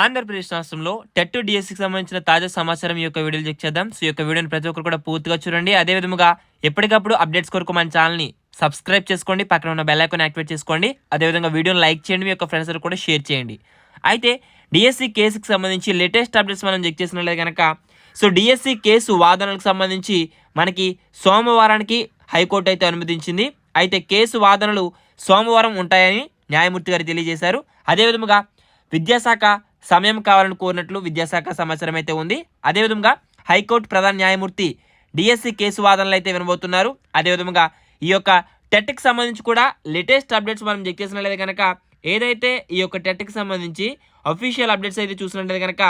ఆంధ్రప్రదేశ్ రాష్ట్రంలో టెట్ డిఎస్సికి సంబంధించిన తాజా సమాచారం ఈ యొక్క వీడియోలు చెక్ చేద్దాం. సో ఈ యొక్క వీడియోని ప్రతి ఒక్కరు కూడా పూర్తిగా చూడండి. అదే విధముగా ఎప్పటికప్పుడు అప్డేట్స్ కొరకు మన ఛానల్ని సబ్స్క్రైబ్ చేసుకోండి. పక్కన ఉన్న బెల్ ఐకాన్ యాక్టివేట్ చేసుకోండి. అదేవిధంగా వీడియోని లైక్ చేయండి. మీ యొక్క ఫ్రెండ్స్ కూడా షేర్ చేయండి. అయితే డిఎస్సి కేసుకి సంబంధించి లేటెస్ట్ అప్డేట్స్ మనం చెక్ చేసినట్లయితే కనుక సో డిఎస్సి కేసు వాదనలకు సంబంధించి మనకి సోమవారానికి హైకోర్టు అయితే అనుమతించింది. అయితే కేసు వాదనలు సోమవారం ఉంటాయని న్యాయమూర్తి గారు తెలియజేశారు. అదేవిధంగా విద్యాశాఖ సమయం కావాలని కోరినట్లు విద్యాశాఖ సమాచారం అయితే ఉంది. అదేవిధంగా హైకోర్టు ప్రధాన న్యాయమూర్తి డిఎస్సి కేసు వాదనలు అయితే వినబోతున్నారు. అదేవిధంగా ఈ యొక్క టెట్కి సంబంధించి కూడా లేటెస్ట్ అప్డేట్స్ మనం చెక్ చేసినట్లయితే కనుక ఏదైతే ఈ యొక్క టెట్కి సంబంధించి అఫీషియల్ అప్డేట్స్ అయితే చూసినట్లయితే కనుక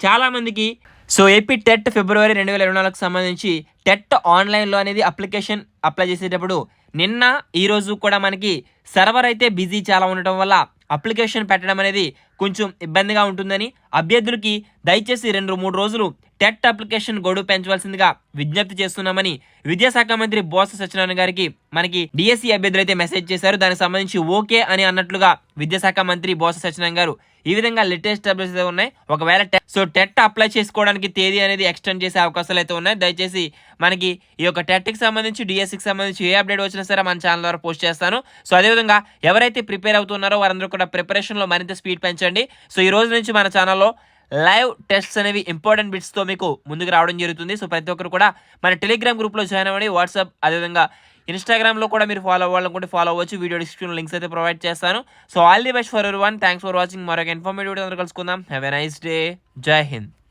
చాలామందికి సో ఏపీ టెట్ ఫిబ్రవరి రెండు వేల ఇరవై నాలుగుకి సంబంధించి టెట్ ఆన్లైన్లో అనేది అప్లికేషన్ అప్లై చేసేటప్పుడు నిన్న ఈ రోజు కూడా మనకి సర్వర్ అయితే బిజీ చాలా ఉండటం వల్ల అప్లికేషన్ పెట్టడం అనేది కొంచెం ఇబ్బందిగా ఉంటుందని అభ్యర్థులకి దయచేసి రెండు మూడు రోజులు టెట్ అప్లికేషన్ గడువు పెంచవలసిందిగా విజ్ఞప్తి చేస్తున్నామని విద్యాశాఖ మంత్రి బోస సత్యనారాయణ గారికి మనకి డిఎస్సి అభ్యర్థులు అయితే మెసేజ్ చేశారు. దానికి సంబంధించి ఓకే అని అన్నట్లుగా విద్యాశాఖ మంత్రి బోస సత్యనారాయణ గారు ఈ విధంగా లేటెస్ట్ అప్డేట్స్ అయితే ఉన్నాయి ఒకవేళ సో టెట్ అప్లై చేసుకోవడానికి తేదీ అనేది ఎక్స్టెండ్ చేసే అవకాశాలు అయితే ఉన్నాయి. దయచేసి మనకి ఈ యొక్క టెట్కి సంబంధించి డిఎస్సికి సంబంధించి ఏ అప్డేట్ వచ్చినా సరే మన ఛానల్ ద్వారా పోస్ట్ చేస్తాను. సో అదేవిధంగా ఎవరైతే ప్రిపేర్ అవుతున్నారో వారందరూ కూడా ప్రిపరేషన్లో మరింత స్పీడ్ పెంచండి. సో ఈ రోజు నుంచి మన ఛానల్లో లైవ్ టెస్ట్స్ అనేవి ఇంపార్టెంట్ బిట్స్తో మీకు ముందుకు రావడం జరుగుతుంది. సో ప్రతి ఒక్కరు కూడా మన టెలిగ్రామ్ గ్రూప్లో జాయిన్ అవ్వండి. వాట్సాప్ అదేవిధంగా ఇన్స్టాగ్రామ్లో కూడా మీరు ఫాలో అవ్వాలనుకుంటే ఫాలో అవ్వచ్చు. వీడియో డిస్క్రిప్షన్ లింక్స్ అయితే ప్రొవైడ్ చేస్తాను. So all the best for every one thanks for watching. మరొక ఇన్ఫర్మేటివ్ వీడియో కలుసుకుందాం. Have a nice day. జై హింద్.